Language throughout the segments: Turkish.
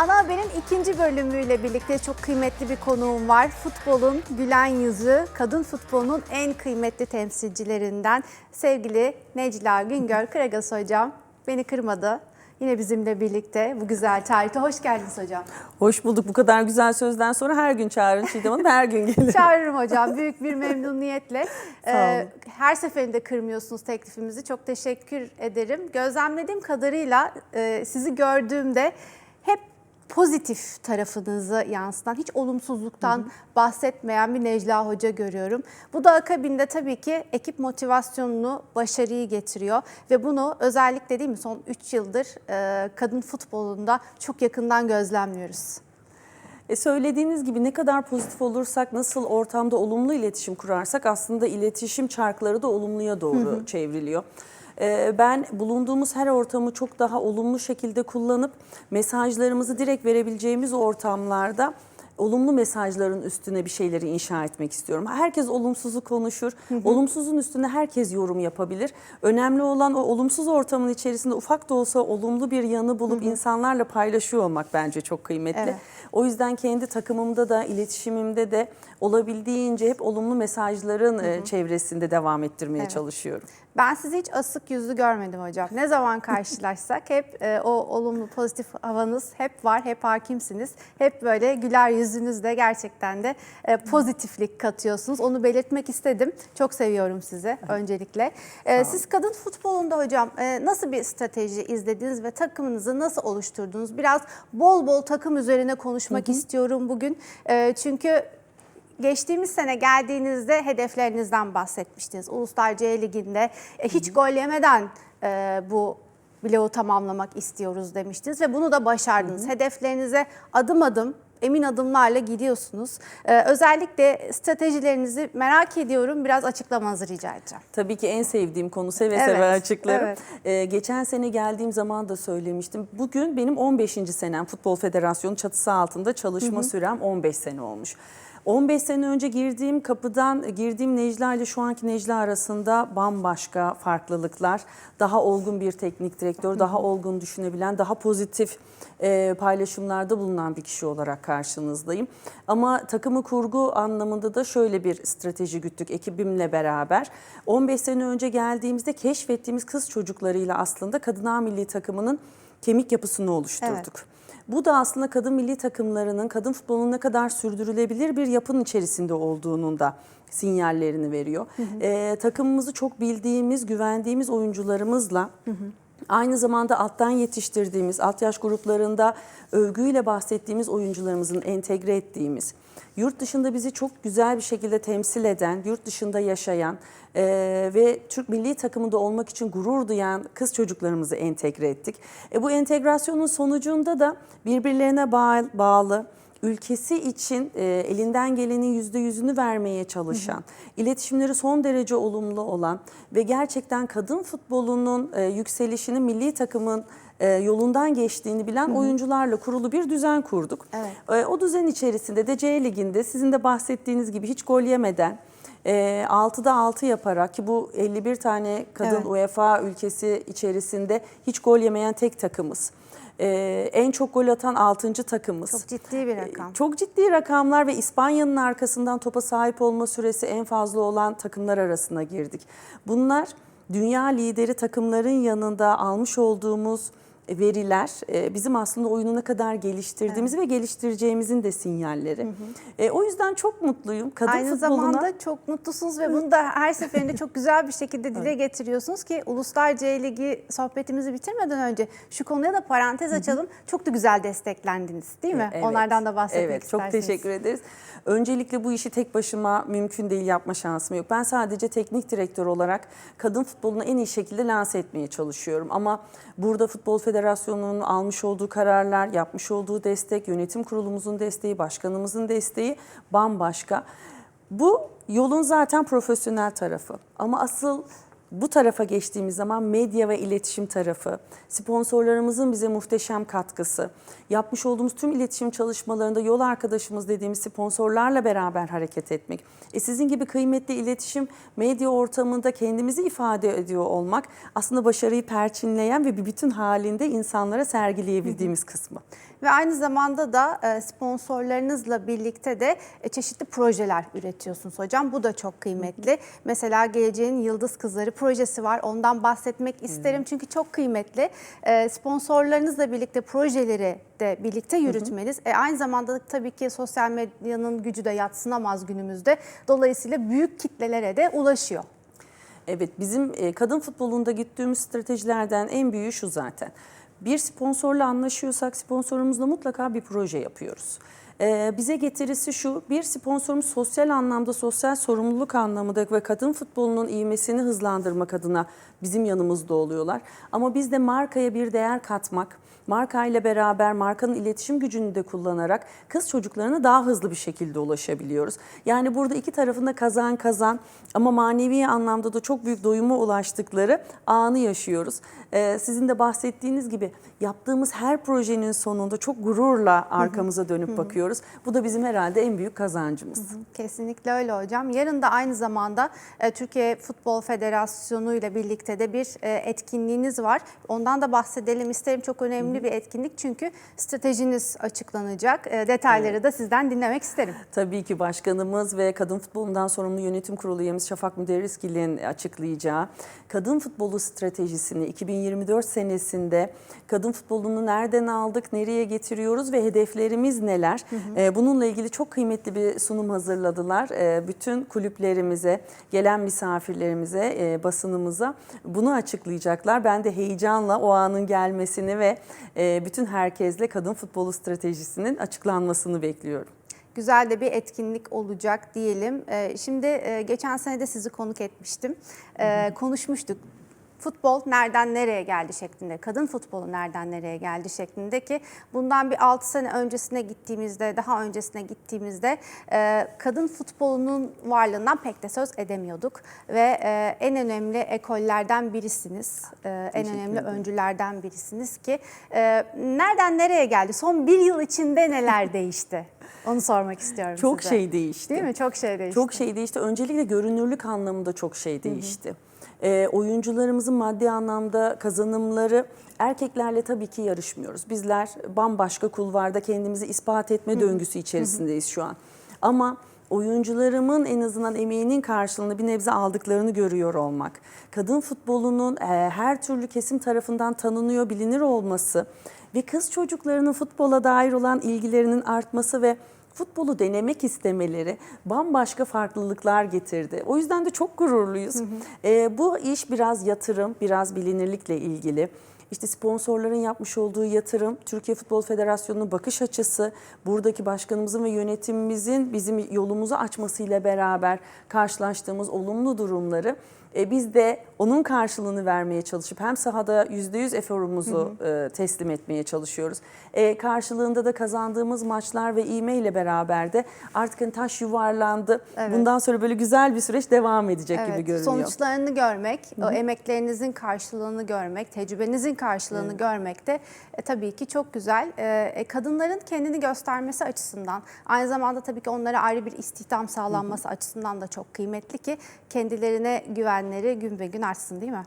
Ana Haber'in ikinci bölümüyle birlikte çok kıymetli bir konuğum var. Futbolun gülen yüzü, kadın futbolunun en kıymetli temsilcilerinden sevgili Necla Güngör Karagas hocam. Beni kırmadı. Yine bizimle birlikte bu güzel tarihte. Hoş geldiniz hocam. Hoş bulduk. Bu kadar güzel sözden sonra her gün çağırın Çiğdem Hanım. Her gün gelin. Çağırırım hocam büyük bir memnuniyetle. Ee, her seferinde kırmıyorsunuz teklifimizi. Çok teşekkür ederim. Gözlemlediğim kadarıyla e, sizi gördüğümde hep pozitif tarafınızı yansıtan, hiç olumsuzluktan bahsetmeyen bir Necla Hoca görüyorum. Bu da akabinde tabii ki ekip motivasyonunu, başarıyı getiriyor ve bunu özellikle değil mi son 3 yıldır e, kadın futbolunda çok yakından gözlemliyoruz. E söylediğiniz gibi ne kadar pozitif olursak, nasıl ortamda olumlu iletişim kurarsak aslında iletişim çarkları da olumluya doğru çevriliyor. E, Ben bulunduğumuz her ortamı çok daha olumlu şekilde kullanıp mesajlarımızı direkt verebileceğimiz ortamlarda olumlu mesajların üstüne bir şeyleri inşa etmek istiyorum. Herkes olumsuzu konuşur. Olumsuzun üstüne herkes yorum yapabilir. Önemli olan o olumsuz ortamın içerisinde ufak da olsa olumlu bir yanı bulup insanlarla paylaşıyor olmak bence çok kıymetli. Evet. O yüzden kendi takımımda da iletişimimde de olabildiğince hep olumlu mesajların e, çevresinde devam ettirmeye Evet. çalışıyorum. Ben sizi hiç asık yüzlü görmedim hocam. Ne zaman karşılaşsak hep e, o olumlu pozitif havanız hep var, hep hakimsiniz. Hep böyle güler yüzünüzle gerçekten de e, pozitiflik katıyorsunuz. Onu belirtmek istedim. Çok seviyorum sizi öncelikle. E, siz kadın futbolunda hocam e, nasıl bir strateji izlediniz ve takımınızı nasıl oluşturdunuz? Biraz bol bol takım üzerine konuşmak istiyorum bugün. E, çünkü Geçtiğimiz sene geldiğinizde hedeflerinizden bahsetmiştiniz. Uluslar C Ligi'nde e, hiç gol yemeden e, bu bloğu tamamlamak istiyoruz demiştiniz ve bunu da başardınız. Hedeflerinize adım adım emin adımlarla gidiyorsunuz. E, özellikle stratejilerinizi merak ediyorum. Biraz açıklamanızı rica edeceğim. Tabii ki en sevdiğim konu seve Evet, seve açıklarım. evet. Ee, geçen sene geldiğim zaman da söylemiştim. Bugün benim 15. senem Futbol Federasyonu çatısı altında çalışma sürem 15 sene olmuş. 15 sene önce girdiğim kapıdan girdiğim Necla ile şu anki Necla arasında bambaşka farklılıklar. Daha olgun bir teknik direktör, daha olgun düşünebilen, daha pozitif e, paylaşımlarda bulunan bir kişi olarak karşınızdayım. Ama takımı kurgu anlamında da şöyle bir strateji güttük ekibimle beraber. 15 sene önce geldiğimizde keşfettiğimiz kız çocuklarıyla aslında Kadınlar Milli Takımı'nın kemik yapısını oluşturduk. Bu da aslında kadın milli takımlarının, kadın futbolunun ne kadar sürdürülebilir bir yapının içerisinde olduğunun da sinyallerini veriyor. Ee, takımımızı çok bildiğimiz, güvendiğimiz oyuncularımızla aynı zamanda alttan yetiştirdiğimiz, alt yaş gruplarında övgüyle bahsettiğimiz oyuncularımızın entegre ettiğimiz, yurt dışında bizi çok güzel bir şekilde temsil eden, yurt dışında yaşayan e, ve Türk milli takımında olmak için gurur duyan kız çocuklarımızı entegre ettik. E, bu entegrasyonun sonucunda da birbirlerine bağ- bağlı, ülkesi için e, elinden gelenin yüzde yüzünü vermeye çalışan, iletişimleri son derece olumlu olan ve gerçekten kadın futbolunun e, yükselişini milli takımın yolundan geçtiğini bilen oyuncularla kurulu bir düzen kurduk. Evet. E, o düzen içerisinde de C Ligi'nde sizin de bahsettiğiniz gibi hiç gol yemeden e, 6'da 6 yaparak ki bu 51 tane kadın Evet. UEFA ülkesi içerisinde hiç gol yemeyen tek takımız. E, en çok gol atan 6. takımız. Çok ciddi bir rakam. Çok ciddi rakamlar ve İspanya'nın arkasından topa sahip olma süresi en fazla olan takımlar arasına girdik. Bunlar dünya lideri takımların yanında almış olduğumuz veriler e, bizim aslında oyunu ne kadar geliştirdiğimizi ve geliştireceğimizin de sinyalleri. E, o yüzden çok mutluyum. Kadın Aynı futboluna zamanda çok mutlusunuz ve bunu da her seferinde çok güzel bir şekilde dile getiriyorsunuz ki Uluslar C Ligi sohbetimizi bitirmeden önce şu konuya da parantez açalım. Çok da güzel desteklendiniz değil mi? Evet, Onlardan da bahsetmek Evet, çok isterseniz. teşekkür ederiz. Öncelikle bu işi tek başıma mümkün değil yapma şansım yok. Ben sadece teknik direktör olarak kadın futbolunu en iyi şekilde lanse etmeye çalışıyorum. Ama burada Futbol Federasyonu'nun almış olduğu kararlar, yapmış olduğu destek, yönetim kurulumuzun desteği, başkanımızın desteği bambaşka. Bu yolun zaten profesyonel tarafı. Ama asıl bu tarafa geçtiğimiz zaman medya ve iletişim tarafı, sponsorlarımızın bize muhteşem katkısı, yapmış olduğumuz tüm iletişim çalışmalarında yol arkadaşımız dediğimiz sponsorlarla beraber hareket etmek. E sizin gibi kıymetli iletişim medya ortamında kendimizi ifade ediyor olmak aslında başarıyı perçinleyen ve bir bütün halinde insanlara sergileyebildiğimiz kısmı. Ve aynı zamanda da e, sponsorlarınızla birlikte de e, çeşitli projeler üretiyorsunuz hocam. Bu da çok kıymetli. Mesela Geleceğin Yıldız Kızları projesi var. Ondan bahsetmek isterim çünkü çok kıymetli. E, Sponsorlarınızla birlikte projeleri de birlikte yürütmeniz. E, aynı zamanda da tabii ki sosyal medyanın gücü de yatsınamaz günümüzde. Dolayısıyla büyük kitlelere de ulaşıyor. Evet bizim kadın futbolunda gittiğimiz stratejilerden en büyüğü şu zaten. Bir sponsorla anlaşıyorsak sponsorumuzla mutlaka bir proje yapıyoruz. E, bize getirisi şu, bir sponsorumuz sosyal anlamda, sosyal sorumluluk anlamında ve kadın futbolunun ivmesini hızlandırmak adına bizim yanımızda oluyorlar. Ama biz de markaya bir değer katmak, marka ile beraber markanın iletişim gücünü de kullanarak kız çocuklarına daha hızlı bir şekilde ulaşabiliyoruz. Yani burada iki tarafında kazan kazan ama manevi anlamda da çok büyük doyuma ulaştıkları anı yaşıyoruz. Ee, sizin de bahsettiğiniz gibi yaptığımız her projenin sonunda çok gururla arkamıza dönüp bakıyoruz. Bu da bizim herhalde en büyük kazancımız. Kesinlikle öyle hocam. Yarın da aynı zamanda e, Türkiye Futbol Federasyonu ile birlikte de bir e, etkinliğiniz var. Ondan da bahsedelim isterim. Çok önemli bir etkinlik çünkü stratejiniz açıklanacak. E, detayları da sizden dinlemek isterim. Tabii ki başkanımız ve kadın futbolundan sorumlu yönetim kurulu üyemiz Şafak Müderriskil'in açıklayacağı kadın futbolu stratejisini 2024 senesinde kadın futbolunu nereden aldık, nereye getiriyoruz ve hedeflerimiz neler? Ee, Bununla ilgili çok kıymetli bir sunum hazırladılar. Ee, Bütün kulüplerimize, gelen misafirlerimize, e, basınımıza bunu açıklayacaklar. Ben de heyecanla o anın gelmesini ve e, bütün herkesle kadın futbolu stratejisinin açıklanmasını bekliyorum. Güzel de bir etkinlik olacak diyelim. E, Şimdi e, geçen sene de sizi konuk etmiştim. E, Konuşmuştuk. Futbol nereden nereye geldi şeklinde, kadın futbolu nereden nereye geldi şeklinde ki bundan bir 6 sene öncesine gittiğimizde, daha öncesine gittiğimizde e, kadın futbolunun varlığından pek de söz edemiyorduk. Ve e, en önemli ekollerden birisiniz, e, en önemli öncülerden birisiniz ki e, nereden nereye geldi? Son bir yıl içinde neler değişti? Onu sormak istiyorum Çok size. şey değişti. Değil mi? Çok şey değişti. Çok şey değişti. Öncelikle görünürlük anlamında çok şey değişti. Ee, oyuncularımızın maddi anlamda kazanımları erkeklerle tabii ki yarışmıyoruz. Bizler bambaşka kulvarda kendimizi ispat etme döngüsü içerisindeyiz şu an. Ama oyuncularımın en azından emeğinin karşılığını bir nebze aldıklarını görüyor olmak, kadın futbolunun e, her türlü kesim tarafından tanınıyor, bilinir olması ve kız çocuklarının futbola dair olan ilgilerinin artması ve futbolu denemek istemeleri bambaşka farklılıklar getirdi. O yüzden de çok gururluyuz. Ee, bu iş biraz yatırım, biraz bilinirlikle ilgili. İşte sponsorların yapmış olduğu yatırım, Türkiye Futbol Federasyonu'nun bakış açısı, buradaki başkanımızın ve yönetimimizin bizim yolumuzu açmasıyla beraber karşılaştığımız olumlu durumları e, biz de onun karşılığını vermeye çalışıp hem sahada %100 eforumuzu e, teslim etmeye çalışıyoruz. E, karşılığında da kazandığımız maçlar ve ivme ile beraber de artık hani taş yuvarlandı. Evet. Bundan sonra böyle güzel bir süreç devam edecek gibi Evet, görünüyor. Sonuçlarını görmek, o emeklerinizin karşılığını görmek, tecrübenizin karşılığını görmek de e, tabii ki çok güzel. E, kadınların kendini göstermesi açısından, aynı zamanda tabii ki onlara ayrı bir istihdam sağlanması açısından da çok kıymetli ki kendilerine güvenleri gün be gün artsın değil mi?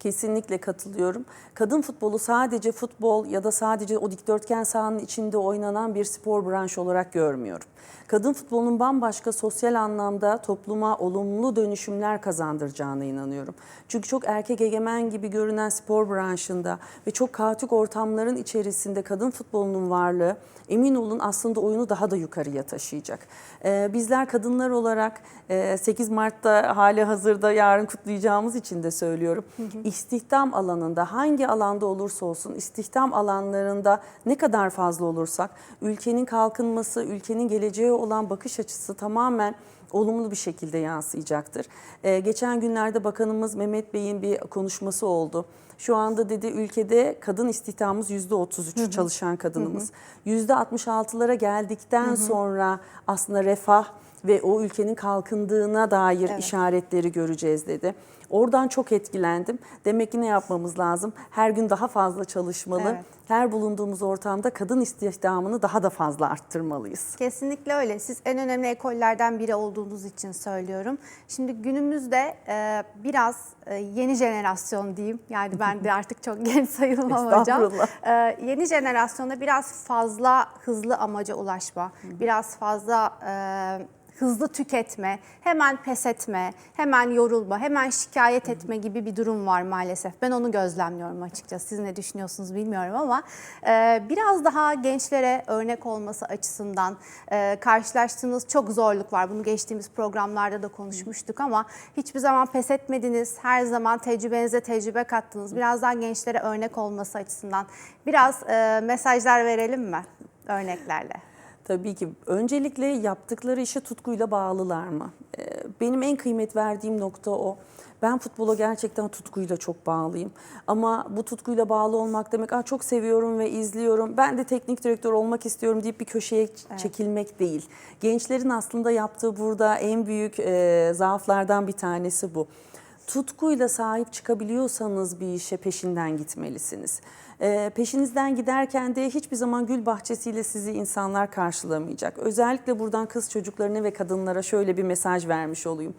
Kesinlikle katılıyorum. Kadın futbolu sadece futbol ya da sadece o dikdörtgen sahanın içinde oynanan bir spor branşı olarak görmüyorum. Kadın futbolunun bambaşka sosyal anlamda topluma olumlu dönüşümler kazandıracağına inanıyorum. Çünkü çok erkek egemen gibi görünen spor branşında ve çok kaotik ortamların içerisinde kadın futbolunun varlığı emin olun aslında oyunu daha da yukarıya taşıyacak. Ee, bizler kadınlar olarak e, 8 Mart'ta hali hazırda yarın kutlayacağımız için de söylüyorum. İstihdam alanında hangi alanda olursa olsun istihdam alanlarında ne kadar fazla olursak ülkenin kalkınması, ülkenin geleceğe olan bakış açısı tamamen olumlu bir şekilde yansıyacaktır. Ee, geçen günlerde Bakanımız Mehmet Bey'in bir konuşması oldu. Şu anda dedi ülkede kadın istihdamımız yüzde 33 çalışan kadınımız. Yüzde 66'lara geldikten sonra aslında refah ve o ülkenin kalkındığına dair Evet. işaretleri göreceğiz dedi. Oradan çok etkilendim. Demek ki ne yapmamız lazım? Her gün daha fazla çalışmalı. Evet. Her bulunduğumuz ortamda kadın istihdamını daha da fazla arttırmalıyız. Kesinlikle öyle. Siz en önemli ekollerden biri olduğunuz için söylüyorum. Şimdi günümüzde e, biraz e, yeni jenerasyon diyeyim. Yani ben de artık çok genç sayılmam hocam. E, yeni jenerasyonda biraz fazla hızlı amaca ulaşma, biraz fazla e, hızlı tüketme, hemen pes etme, hemen yorulma, hemen şikayet etme gibi bir durum var maalesef. Ben onu gözlemliyorum açıkçası. Siz ne düşünüyorsunuz bilmiyorum ama e, biraz daha gençlere örnek olması açısından e, karşılaştığınız çok zorluk var. Bunu geçtiğimiz programlarda da konuşmuştuk ama hiçbir zaman pes etmediniz. Her zaman tecrübenize tecrübe kattınız. Biraz daha gençlere örnek olması açısından biraz e, mesajlar verelim mi örneklerle? Tabii ki. Öncelikle yaptıkları işe tutkuyla bağlılar mı? Ee, Benim en kıymet verdiğim nokta o. Ben futbola gerçekten tutkuyla çok bağlıyım. Ama bu tutkuyla bağlı olmak demek "Aa, çok seviyorum ve izliyorum. Ben de teknik direktör olmak istiyorum deyip bir köşeye ç- çekilmek değil. Gençlerin aslında yaptığı burada en büyük e, zaaflardan bir tanesi bu. Tutkuyla sahip çıkabiliyorsanız bir işe peşinden gitmelisiniz. Ee, peşinizden giderken de hiçbir zaman gül bahçesiyle sizi insanlar karşılamayacak. Özellikle buradan kız çocuklarına ve kadınlara şöyle bir mesaj vermiş olayım.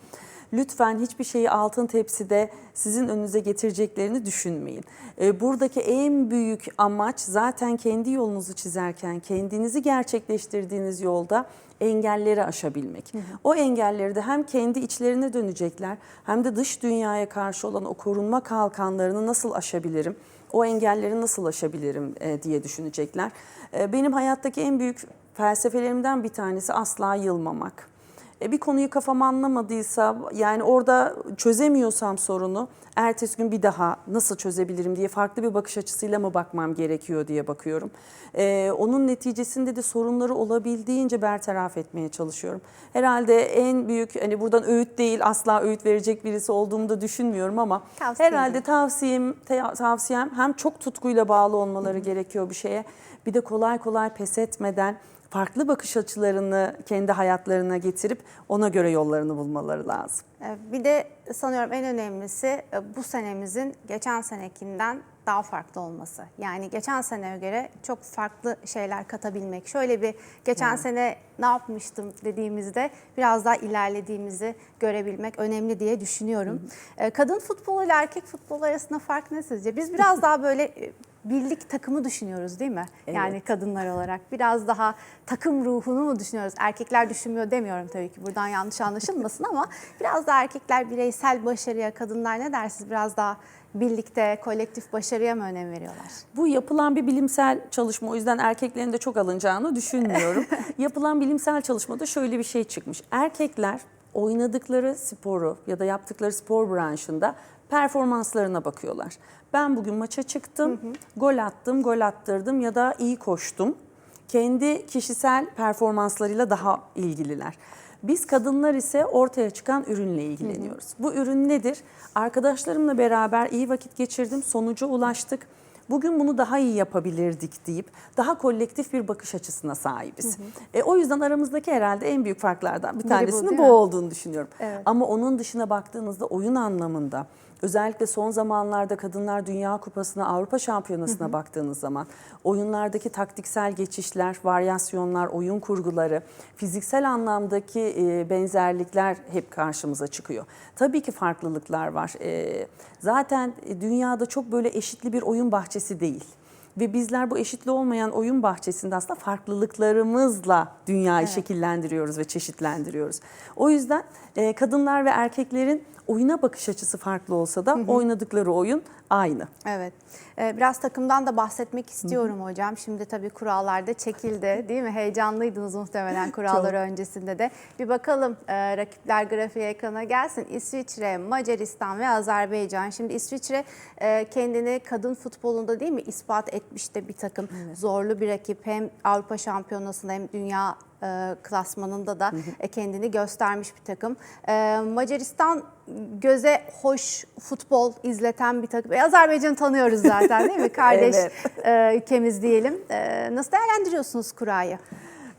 Lütfen hiçbir şeyi altın tepside sizin önünüze getireceklerini düşünmeyin. Ee, buradaki en büyük amaç zaten kendi yolunuzu çizerken, kendinizi gerçekleştirdiğiniz yolda engelleri aşabilmek. O engelleri de hem kendi içlerine dönecekler hem de dış dünyaya karşı olan o korunma kalkanlarını nasıl aşabilirim? O engelleri nasıl aşabilirim e, diye düşünecekler. E, benim hayattaki en büyük felsefelerimden bir tanesi asla yılmamak. E, bir konuyu kafam anlamadıysa yani orada çözemiyorsam sorunu ertesi gün bir daha nasıl çözebilirim diye farklı bir bakış açısıyla mı bakmam gerekiyor diye bakıyorum. E, onun neticesinde de sorunları olabildiğince bertaraf etmeye çalışıyorum. Herhalde en büyük hani buradan öğüt değil asla öğüt verecek birisi olduğumu da düşünmüyorum ama Tavsiye herhalde tavsiyem tavsiyem hem çok tutkuyla bağlı olmaları gerekiyor bir şeye. Bir de kolay kolay pes etmeden farklı bakış açılarını kendi hayatlarına getirip ona göre yollarını bulmaları lazım. Bir de sanıyorum en önemlisi e, bu senemizin geçen senekinden daha farklı olması. Yani geçen seneye göre çok farklı şeyler katabilmek. Şöyle bir geçen sene ne yapmıştım dediğimizde biraz daha ilerlediğimizi görebilmek önemli diye düşünüyorum. Ee, Kadın futbolu ile erkek futbolu arasında fark ne sizce? Biz biraz daha böyle e, birlik takımı düşünüyoruz değil mi? Yani kadınlar olarak biraz daha takım ruhunu mu düşünüyoruz? Erkekler düşünmüyor demiyorum tabii ki buradan yanlış anlaşılmasın ama biraz daha erkekler bireysel başarıya, kadınlar ne dersiniz? Biraz daha birlikte, kolektif başarıya mı önem veriyorlar? Bu yapılan bir bilimsel çalışma o yüzden erkeklerin de çok alınacağını düşünmüyorum. yapılan bilimsel çalışmada şöyle bir şey çıkmış. Erkekler oynadıkları sporu ya da yaptıkları spor branşında performanslarına bakıyorlar. Ben bugün maça çıktım, gol attım, gol attırdım ya da iyi koştum. Kendi kişisel performanslarıyla daha ilgililer. Biz kadınlar ise ortaya çıkan ürünle ilgileniyoruz. Bu ürün nedir? Arkadaşlarımla beraber iyi vakit geçirdim, sonuca ulaştık. Bugün bunu daha iyi yapabilirdik deyip daha kolektif bir bakış açısına sahibiz. E, o yüzden aramızdaki herhalde en büyük farklardan bir bu, tanesinin bu, mi? olduğunu düşünüyorum. Evet. Ama onun dışına baktığınızda oyun anlamında özellikle son zamanlarda Kadınlar Dünya Kupası'na, Avrupa Şampiyonası'na baktığınız zaman oyunlardaki taktiksel geçişler, varyasyonlar, oyun kurguları, fiziksel anlamdaki e, benzerlikler hep karşımıza çıkıyor. Tabii ki farklılıklar var. E, zaten dünyada çok böyle eşitli bir oyun bahçesi değil. Ve bizler bu eşitli olmayan oyun bahçesinde aslında farklılıklarımızla dünyayı şekillendiriyoruz ve çeşitlendiriyoruz. O yüzden e, kadınlar ve erkeklerin oyuna bakış açısı farklı olsa da oynadıkları oyun aynı. Evet. Ee, Biraz takımdan da bahsetmek istiyorum hocam. Şimdi tabii kurallar da çekildi değil mi? Heyecanlıydınız muhtemelen kuralları öncesinde de. Bir bakalım e, rakipler grafiği ekrana gelsin. İsviçre, Macaristan ve Azerbaycan. Şimdi İsviçre e, kendini kadın futbolunda değil mi ispat etmiş de bir takım zorlu bir rakip. Hem Avrupa Şampiyonası'nda hem Dünya e, klasmanında da e, kendini göstermiş bir takım. E, Macaristan göze hoş futbol izleten bir takım. E, Azerbaycan'ı tanıyoruz zaten değil mi? Kardeş Evet. e, ülkemiz diyelim. E, nasıl değerlendiriyorsunuz kurayı?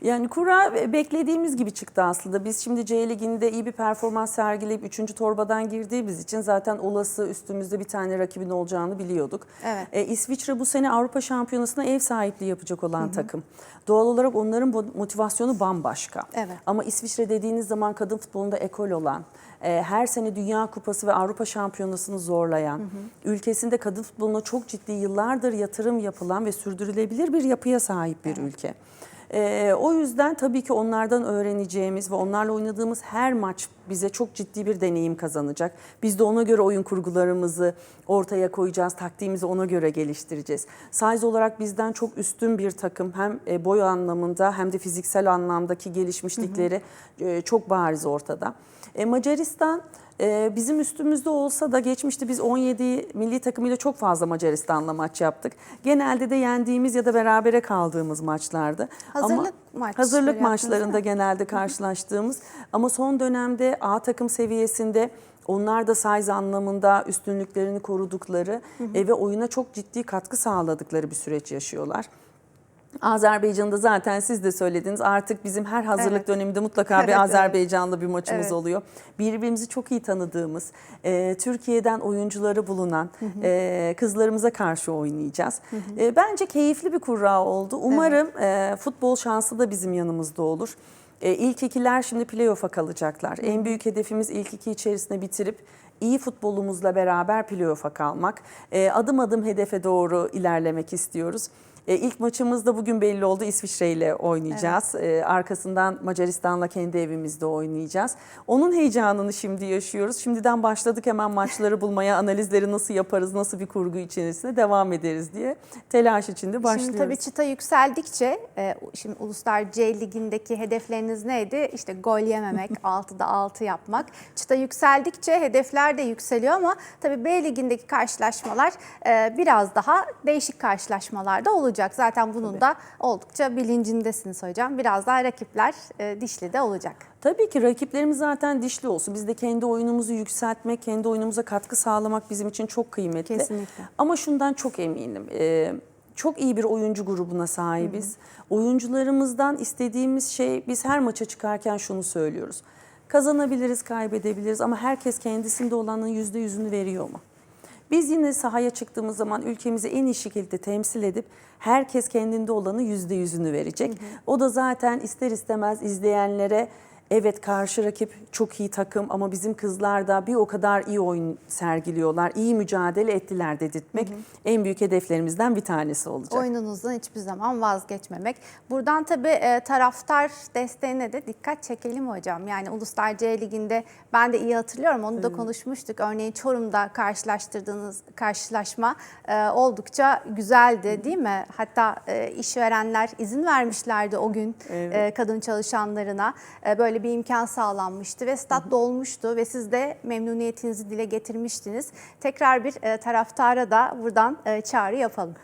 Yani kura beklediğimiz gibi çıktı aslında. Biz şimdi C Ligi'nde iyi bir performans sergileyip 3. torbadan girdiğimiz için zaten olası üstümüzde bir tane rakibin olacağını biliyorduk. Evet. E, İsviçre bu sene Avrupa Şampiyonası'na ev sahipliği yapacak olan takım. Doğal olarak onların motivasyonu bambaşka. Evet. Ama İsviçre dediğiniz zaman kadın futbolunda ekol olan, e, her sene Dünya Kupası ve Avrupa Şampiyonası'nı zorlayan, ülkesinde kadın futboluna çok ciddi yıllardır yatırım yapılan ve sürdürülebilir bir yapıya sahip bir ülke. E, o yüzden tabii ki onlardan öğreneceğimiz ve onlarla oynadığımız her maç bize çok ciddi bir deneyim kazanacak. Biz de ona göre oyun kurgularımızı ortaya koyacağız, taktiğimizi ona göre geliştireceğiz. Size olarak bizden çok üstün bir takım hem e, boy anlamında hem de fiziksel anlamdaki gelişmişlikleri e, çok bariz ortada. E, Macaristan e, bizim üstümüzde olsa da geçmişte biz 17 milli takımıyla çok fazla Macaristan'la maç yaptık. Genelde de yendiğimiz ya da berabere kaldığımız maçlardı. Hazırlık maçları Hazırlık maçlarında genelde karşılaştığımız ama son dönemde A takım seviyesinde onlar da size anlamında üstünlüklerini korudukları e, ve oyuna çok ciddi katkı sağladıkları bir süreç yaşıyorlar. Azerbaycan'da zaten siz de söylediniz artık bizim her hazırlık Evet. döneminde mutlaka Evet, bir evet. Azerbaycanlı bir maçımız Evet. oluyor. Birbirimizi çok iyi tanıdığımız, e, Türkiye'den oyuncuları bulunan e, kızlarımıza karşı oynayacağız. E, bence keyifli bir kurra oldu. Umarım e, futbol şansı da bizim yanımızda olur. E, ilk ikiler şimdi playoff'a kalacaklar. En büyük hedefimiz ilk iki içerisinde bitirip iyi futbolumuzla beraber playoff'a kalmak. E, adım adım hedefe doğru ilerlemek istiyoruz. E, ilk maçımız da bugün belli oldu. İsviçre ile oynayacağız. E, arkasından Macaristan'la kendi evimizde oynayacağız. Onun heyecanını şimdi yaşıyoruz. Şimdiden başladık hemen maçları bulmaya, analizleri nasıl yaparız, nasıl bir kurgu içerisinde devam ederiz diye telaş içinde başlıyoruz. Şimdi tabii çıta yükseldikçe, e, şimdi Uluslar C Ligi'ndeki hedefleriniz neydi? İşte gol yememek, 6'da 6 yapmak. Çıta yükseldikçe hedefler de yükseliyor ama tabii B Ligi'ndeki karşılaşmalar e, biraz daha değişik karşılaşmalar da olacak. Zaten bunun da oldukça bilincindesiniz hocam. Biraz daha rakipler e, dişli de olacak. Tabii ki rakiplerimiz zaten dişli olsun. Biz de kendi oyunumuzu yükseltmek, kendi oyunumuza katkı sağlamak bizim için çok kıymetli. Kesinlikle. Ama şundan çok eminim. e, çok iyi bir oyuncu grubuna sahibiz. Oyuncularımızdan istediğimiz şey biz her maça çıkarken şunu söylüyoruz. Kazanabiliriz, kaybedebiliriz ama herkes kendisinde olanın yüzde yüzünü veriyor mu? Biz yine sahaya çıktığımız zaman ülkemizi en iyi şekilde temsil edip herkes kendinde olanı yüzde yüzünü verecek. O da zaten ister istemez izleyenlere evet karşı rakip çok iyi takım ama bizim kızlar da bir o kadar iyi oyun sergiliyorlar, iyi mücadele ettiler dedirtmek en büyük hedeflerimizden bir tanesi olacak. Oyununuzdan hiçbir zaman vazgeçmemek. Buradan tabii e, taraftar desteğine de dikkat çekelim hocam. Yani Uluslar C Ligi'nde ben de iyi hatırlıyorum onu da konuşmuştuk. Örneğin Çorum'da karşılaştırdığınız karşılaşma e, oldukça güzeldi değil mi? Hatta e, işverenler izin vermişlerdi o gün Evet. e, kadın çalışanlarına. E, böyle bir imkan sağlanmıştı ve stat dolmuştu ve siz de memnuniyetinizi dile getirmiştiniz. Tekrar bir e, taraftara da buradan e, çağrı yapalım.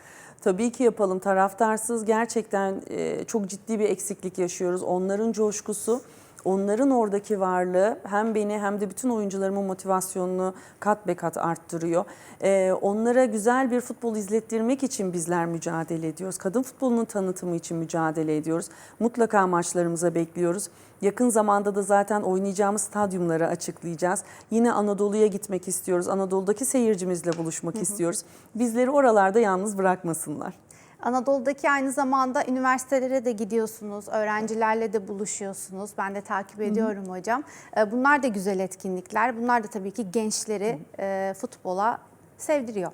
Tabii ki yapalım. Taraftarsız gerçekten e, çok ciddi bir eksiklik yaşıyoruz. Onların coşkusu, onların oradaki varlığı hem beni hem de bütün oyuncularımın motivasyonunu kat be kat arttırıyor. E, onlara güzel bir futbol izlettirmek için bizler mücadele ediyoruz. Kadın futbolunun tanıtımı için mücadele ediyoruz. Mutlaka maçlarımıza bekliyoruz. Yakın zamanda da zaten oynayacağımız stadyumları açıklayacağız. Yine Anadolu'ya gitmek istiyoruz. Anadolu'daki seyircimizle buluşmak istiyoruz. Bizleri oralarda yalnız bırakmasınlar. Anadolu'daki aynı zamanda üniversitelere de gidiyorsunuz, öğrencilerle de buluşuyorsunuz. Ben de takip ediyorum hocam. E, Bunlar da güzel etkinlikler. Bunlar da tabii ki gençleri e, futbola sevdiriyor.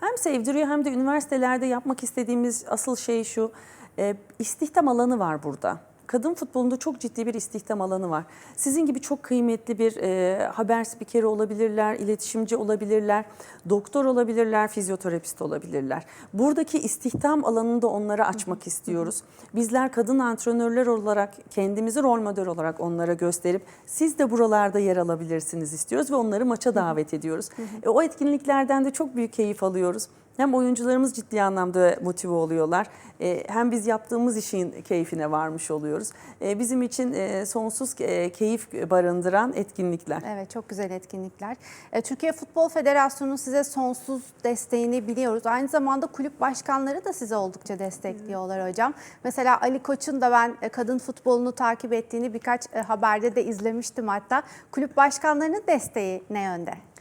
Hem sevdiriyor hem de üniversitelerde yapmak istediğimiz asıl şey şu. e, istihdam alanı var burada. Kadın futbolunda çok ciddi bir istihdam alanı var. Sizin gibi çok kıymetli bir e, haber spikeri olabilirler, iletişimci olabilirler, doktor olabilirler, fizyoterapist olabilirler. Buradaki istihdam alanını da onlara açmak istiyoruz. Bizler kadın antrenörler olarak kendimizi rol model olarak onlara gösterip siz de buralarda yer alabilirsiniz istiyoruz ve onları maça davet ediyoruz. E, o etkinliklerden de çok büyük keyif alıyoruz. Hem oyuncularımız ciddi anlamda motive oluyorlar. E, hem biz yaptığımız işin keyfine varmış oluyoruz. E, bizim için e, sonsuz keyif barındıran etkinlikler. Evet çok güzel etkinlikler. Türkiye Futbol Federasyonu size sonsuz desteğini biliyoruz. Aynı zamanda kulüp başkanları da size oldukça destekliyorlar hocam. Mesela Ali Koç'un da ben kadın futbolunu takip ettiğini birkaç haberde de izlemiştim hatta. Kulüp başkanlarının desteği ne yönde?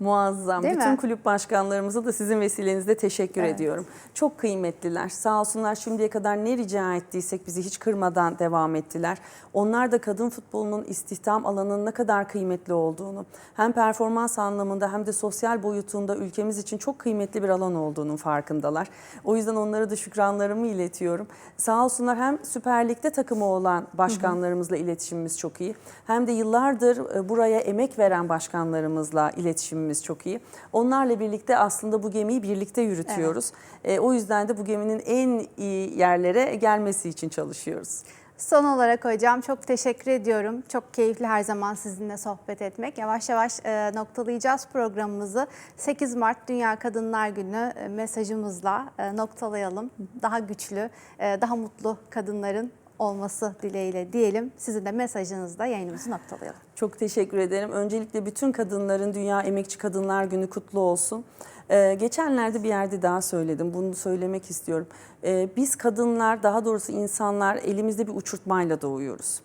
Muazzam. Değil Bütün mi? kulüp başkanlarımıza da sizin vesilenizle teşekkür Evet. ediyorum. Çok kıymetliler. Sağ olsunlar şimdiye kadar ne rica ettiysek bizi hiç kırmadan devam ettiler. Onlar da kadın futbolunun istihdam alanının ne kadar kıymetli olduğunu, hem performans anlamında hem de sosyal boyutunda ülkemiz için çok kıymetli bir alan olduğunun farkındalar. O yüzden onlara da şükranlarımı iletiyorum. Sağ olsunlar hem Süper Lig'de takımı olan başkanlarımızla iletişimimiz çok iyi. Hem de yıllardır e, buraya emek veren başkanlarımızla iletişimimiz çok iyi. Onlarla birlikte aslında bu gemiyi birlikte yürütüyoruz. E, o yüzden de bu geminin en iyi yerlere gelmesi için çalışıyoruz. Son olarak hocam çok teşekkür ediyorum. Çok keyifli her zaman sizinle sohbet etmek. Yavaş yavaş e, noktalayacağız programımızı. 8 Mart Dünya Kadınlar Günü e, mesajımızla e, noktalayalım. Daha güçlü, e, daha mutlu kadınların olması dileğiyle diyelim. Sizin de mesajınızla yayınımızı noktalayalım. Çok teşekkür ederim. Öncelikle bütün kadınların Dünya Emekçi Kadınlar Günü kutlu olsun. Ee, geçenlerde bir yerde daha söyledim. Bunu söylemek istiyorum. Ee, biz kadınlar, daha doğrusu insanlar elimizde bir uçurtmayla doğuyoruz.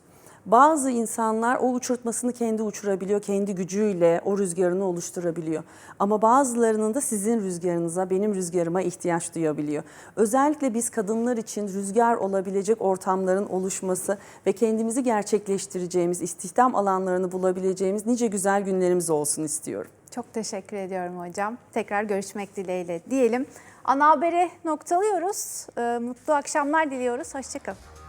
Bazı insanlar o uçurtmasını kendi uçurabiliyor, kendi gücüyle o rüzgarını oluşturabiliyor. Ama bazılarının da sizin rüzgarınıza, benim rüzgarıma ihtiyaç duyabiliyor. Özellikle biz kadınlar için rüzgar olabilecek ortamların oluşması ve kendimizi gerçekleştireceğimiz, istihdam alanlarını bulabileceğimiz nice güzel günlerimiz olsun istiyorum. Çok teşekkür ediyorum hocam. Tekrar görüşmek dileğiyle diyelim. Ana haberi noktalıyoruz. E, mutlu akşamlar diliyoruz. Hoşçakalın.